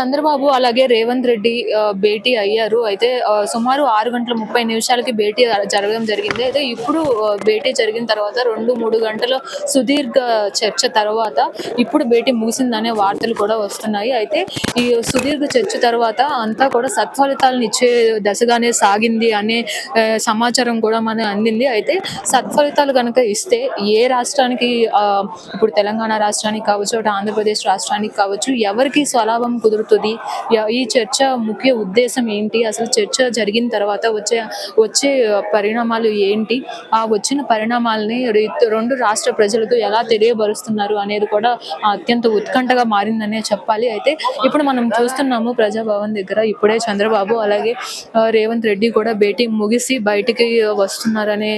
చంద్రబాబు అలాగే రేవంత్ రెడ్డి భేటీ అయ్యారు. అయితే సుమారు ఆరు గంటల ముప్పై నిమిషాలకి భేటీ జరగడం జరిగింది. అయితే ఇప్పుడు భేటీ జరిగిన తర్వాత రెండు మూడు గంటల సుదీర్ఘ చర్చ తర్వాత ఇప్పుడు భేటీ ముగిసిందనే వార్తలు కూడా వస్తున్నాయి. అయితే ఈ సుదీర్ఘ చర్చ తర్వాత అంతా కూడా సత్ఫలితాలను ఇచ్చే దశగానే సాగింది అనే సమాచారం కూడా మన అందింది. అయితే సత్ఫలితాలు కనుక ఇస్తే ఏ రాష్ట్రానికి ఇప్పుడు తెలంగాణ రాష్ట్రానికి కావచ్చు అటు ఆంధ్రప్రదేశ్ రాష్ట్రానికి కావచ్చు ఎవరికి స్వలాభం కుదురుతుంది జరుగుతుంది. ఈ చర్చ ముఖ్య ఉద్దేశం ఏంటి? అసలు చర్చ జరిగిన తర్వాత వచ్చే వచ్చే పరిణామాలు ఏంటి? ఆ వచ్చిన పరిణామాలని రెండు రాష్ట్ర ప్రజలకు ఎలా తెలియబరుస్తున్నారు అనేది కూడా అత్యంత ఉత్కంఠగా మారిందనే చెప్పాలి. అయితే ఇప్పుడు మనం చూస్తున్నాము ప్రజాభవన్ దగ్గర ఇప్పుడే చంద్రబాబు అలాగే రేవంత్ రెడ్డి కూడా భేటీ ముగిసి బయటికి వస్తున్నారనే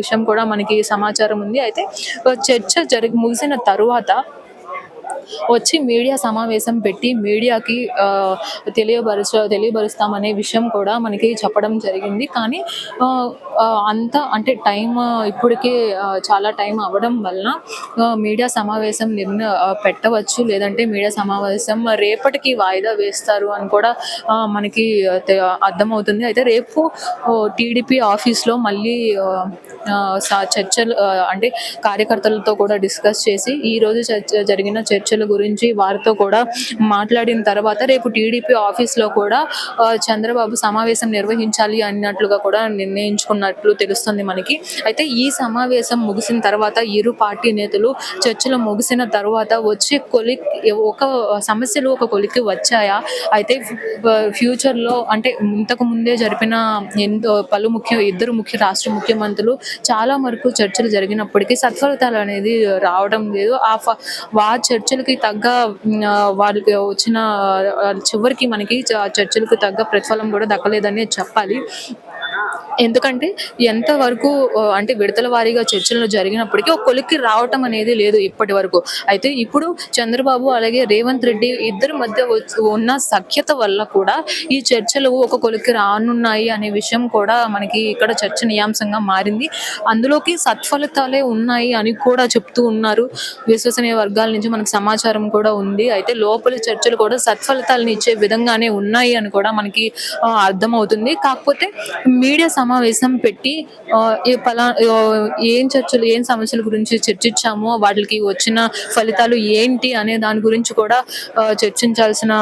విషయం కూడా మనకి సమాచారం ఉంది. అయితే చర్చ జరిగి ముగిసిన తరువాత వచ్చి మీడియా సమావేశం పెట్టి మీడియాకి తెలియపరచ తెలియపరుస్తామనే తెలియబరుస్తామనే విషయం కూడా మనకి చెప్పడం జరిగింది. కానీ అంత అంటే టైం ఇప్పటికే చాలా టైం అవ్వడం వలన మీడియా సమావేశం నిర్ణ పెట్టవచ్చు. లేదంటే మీడియా సమావేశం రేపటికి వాయిదా వేస్తారు అని కూడా మనకి అర్థమవుతుంది. అయితే రేపు టీడీపీ ఆఫీస్లో మళ్ళీ చర్చలు అంటే కార్యకర్తలతో కూడా డిస్కస్ చేసి ఈరోజు చర్చ జరిగిన చర్చ సమస్యల గురించి వారితో కూడా మాట్లాడిన తర్వాత రేపు టీడీపీ ఆఫీస్లో కూడా చంద్రబాబు సమావేశం నిర్వహించాలి అన్నట్లుగా కూడా నిర్ణయించుకున్నట్లు తెలుస్తుంది మనకి. అయితే ఈ సమావేశం ముగిసిన తర్వాత ఇరు పార్టీ నేతలు చర్చలు ముగిసిన తర్వాత వచ్చే కొలి ఒక సమస్యలు ఒక కొలికి వచ్చాయా? అయితే ఫ్యూచర్లో అంటే ఇంతకు ముందే జరిపిన ఎంతో పలు ముఖ్య ఇద్దరు ముఖ్య రాష్ట్ర ముఖ్యమంత్రులు చాలా వరకు చర్చలు జరిగినప్పటికీ సత్ఫలితాలు అనేది రావడం లేదు. ఆ చర్చలు చర్చలకి తగ్గ వాళ్ళకి వచ్చిన చివరికి మనకి చ- చర్చలకు తగ్గ ప్రతిఫలం కూడా దక్కలేదని చెప్పాలి. ఎందుకంటే ఎంతవరకు అంటే విడతల వారీగా చర్చలు జరిగినప్పటికీ ఒక కొలిక్కి రావటం అనేది లేదు ఇప్పటి వరకు. అయితే ఇప్పుడు చంద్రబాబు అలాగే రేవంత్ రెడ్డి ఇద్దరి మధ్య ఉన్న సఖ్యత వల్ల కూడా ఈ చర్చలు ఒక కొలిక్కి రానున్నాయి అనే విషయం కూడా మనకి ఇక్కడ చర్చనీయాంశంగా మారింది. అందులోకి సత్ఫలితాలే ఉన్నాయి అని కూడా చెప్తూ ఉన్నారు. విశ్వసనీయ వర్గాల నుంచి మనకు సమాచారం కూడా ఉంది. అయితే లోపల చర్చలు కూడా సత్ఫలితాలను ఇచ్చే విధంగానే ఉన్నాయి అని కూడా మనకి అర్థమవుతుంది. కాకపోతే మీడియా సమావేశం పెట్టి ఈ పలా ఏం చర్చలు ఏం సమస్యల గురించి చర్చించామో వాటికి వచ్చిన ఫలితాలు ఏంటి అనే దాని గురించి కూడా చర్చించాల్సిన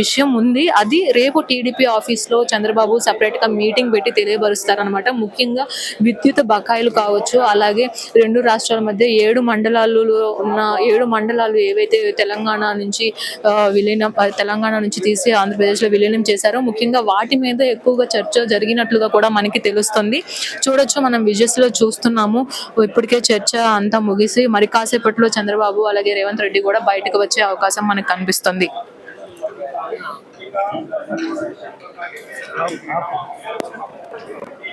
విషయం ఉంది. అది రేపు టీడీపీ ఆఫీస్లో చంద్రబాబు సపరేట్గా మీటింగ్ పెట్టి తెలియపరుస్తారనమాట ముఖ్యంగా విద్యుత్ బకాయిలు కావచ్చు అలాగే రెండు రాష్ట్రాల మధ్య ఏడు మండలాలలో ఉన్న ఏడు మండలాలు ఏవైతే తెలంగాణ నుంచి విలీనం తెలంగాణ నుంచి తీసి ఆంధ్రప్రదేశ్లో విలీనం చేశారో ముఖ్యంగా వాటి మీద ఎక్కువగా చర్చ జరిగినట్లుగా కూడా మనకి తెలుస్తుంది. చూడొచ్చు మనం విజయస్లో చూస్తున్నాము. ఇప్పటికే చర్చ అంతా ముగిసి మరి కాసేపట్లో చంద్రబాబు అలాగే రేవంత్ రెడ్డి కూడా బయటకు వచ్చే అవకాశం మనకు కనిపిస్తుంది.